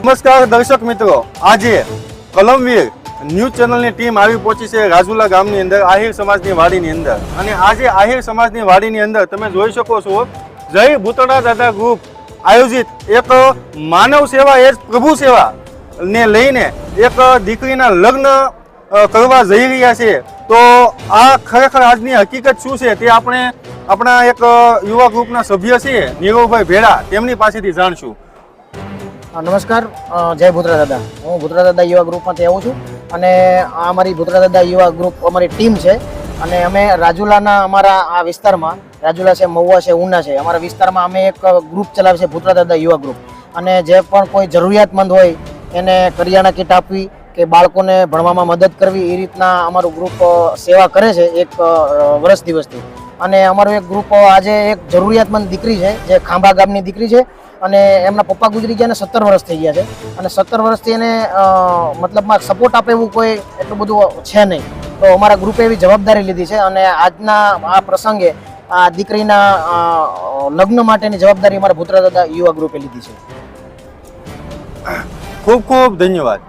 નમસ્કાર દર્શક મિત્રો, આજે કલમવીર ન્યૂઝ ચેનલની ટીમ આવી પહોંચી છે રાજુલા ગામની અંદર, આહિર સમાજની વાડીની અંદર. અને આજે આહિર સમાજની વાડીની અંદર તમે જોઈ શકો છો, જય ભૂતળા દાદા ગ્રુપ આયોજિત એક માનવ સેવા, એ પ્રભુ સેવા ને લઈને એક દીકરીના લગ્ન કરવા જઈ રહ્યા છે. તો આ ખરેખર આજની હકીકત શું છે તે આપણે આપણા એક યુવા ગ્રુપના સભ્ય છે, નીરવભાઈ ભેડા, તેમની પાસેથી જાણશું. નમસ્કાર. જય ભૂતરા દાદા. હું ભૂતરા દાદા યુવા ગ્રુપમાંથી આવું છું અને આ અમારી ભૂતરા દાદા યુવા ગ્રુપ અમારી ટીમ છે અને અમે રાજુલાના અમારા આ વિસ્તારમાં, રાજુલા છે, મહુવા છે, ઉના છે, અમારા વિસ્તારમાં અમે એક ગ્રુપ ચલાવે છે ભૂતરા દાદા યુવા ગ્રુપ. અને જે પણ કોઈ જરૂરિયાતમંદ હોય એને કરિયાણા કીટ આપવી કે બાળકોને ભણવામાં મદદ કરવી એ રીતના અમારું ગ્રુપ સેવા કરે છે એક વર્ષ દિવસથી. અને અમારો એક ગ્રુપ આજે એક જરૂરિયાતમંદ દીકરી છે, જે ખાંભા ગામની દીકરી છે અને એમના પપ્પા ગુજરી ગયા અને સત્તર વર્ષ થઈ ગયા છે. અને સત્તર વર્ષથી એને મતલબમાં સપોર્ટ આપે એવું કોઈ એટલું બધું છે નહીં. તો અમારા ગ્રુપે એવી જવાબદારી લીધી છે અને આજના આ પ્રસંગે આ દીકરીના લગ્ન માટેની જવાબદારી અમારા ભૂતરા દાદા યુવા ગ્રુપે લીધી છે. ખૂબ ખૂબ ધન્યવાદ.